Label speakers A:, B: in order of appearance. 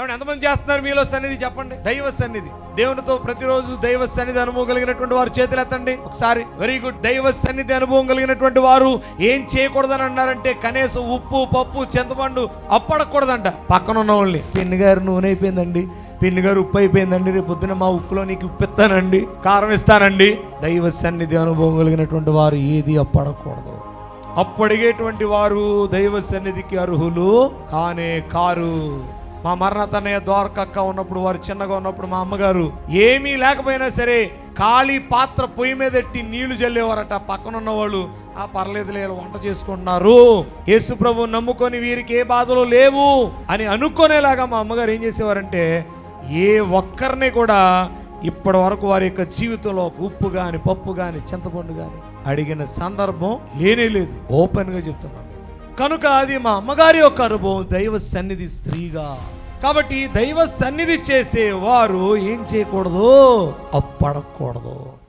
A: కాబట్టి ఎంతమంది చేస్తున్నారు మీలో సన్నిధి చెప్పండి? దైవ సన్నిధి. దేవునితో ప్రతిరోజు దైవ సన్నిధి అనుభవం కలిగినటువంటి వారు చేతులు ఎత్తండి. ఒకసారి వెరీ గుడ్ దైవ సన్నిధి అనుభవం కలిగినటువంటి వారు ఏం చేయకూడదని అన్నారంటే కనీసం ఉప్పు పప్పు చింతపండు అప్పడకూడదంట. పక్కన ఉన్న వాళ్ళని పెన్ను గారు నూనె అయిపోయిందండి. పిన్ని గారు ఉప్పు అయిపోయిందండి. రేపు పొద్దున మా ఉప్పులో నీకు ఉప్పు ఇస్తానండి. కారం ఇస్తానండి. దైవ సన్నిధి అనుభవం కలిగినటువంటి వారు ఏది అప్పడకూడదు. అప్పడిగేటువంటి వారు దైవ సన్నిధికి అర్హులు కానే కారు. మా మరణ తనయ్య ద్వారకక్క ఉన్నప్పుడు వారు చిన్నగా ఉన్నప్పుడు మా అమ్మగారు ఏమీ లేకపోయినా సరే ఖాళీ పాత్ర పొయ్యి మీద ఎట్టి నీళ్ళు చల్లేవారట పక్కన ఉన్న వాళ్ళు ఆ పర్లేదు లేదు వంట చేసుకుంటున్నారు. యేసు ప్రభు నమ్ముకొని వీరికి ఏ బాధలు లేవు అని అనుకునేలాగా మా అమ్మగారు ఏం చేసేవారంటే ఏ ఒక్కరిని కూడా ఇప్పటి వరకు వారి యొక్క జీవితంలో ఉప్పు కానీ పప్పు కానీ చింతపండు కానీ అడిగిన సందర్భం లేనే లేదు. ఓపెన్గా చెప్తున్నాను. కనుక అది మా అమ్మగారి యొక్క అనుభవం దైవ సన్నిధి స్త్రీగా. కాబట్టి దైవ సన్నిధి చేసే వారు ఏం చేయకూడదు? అప్పడకూడదు.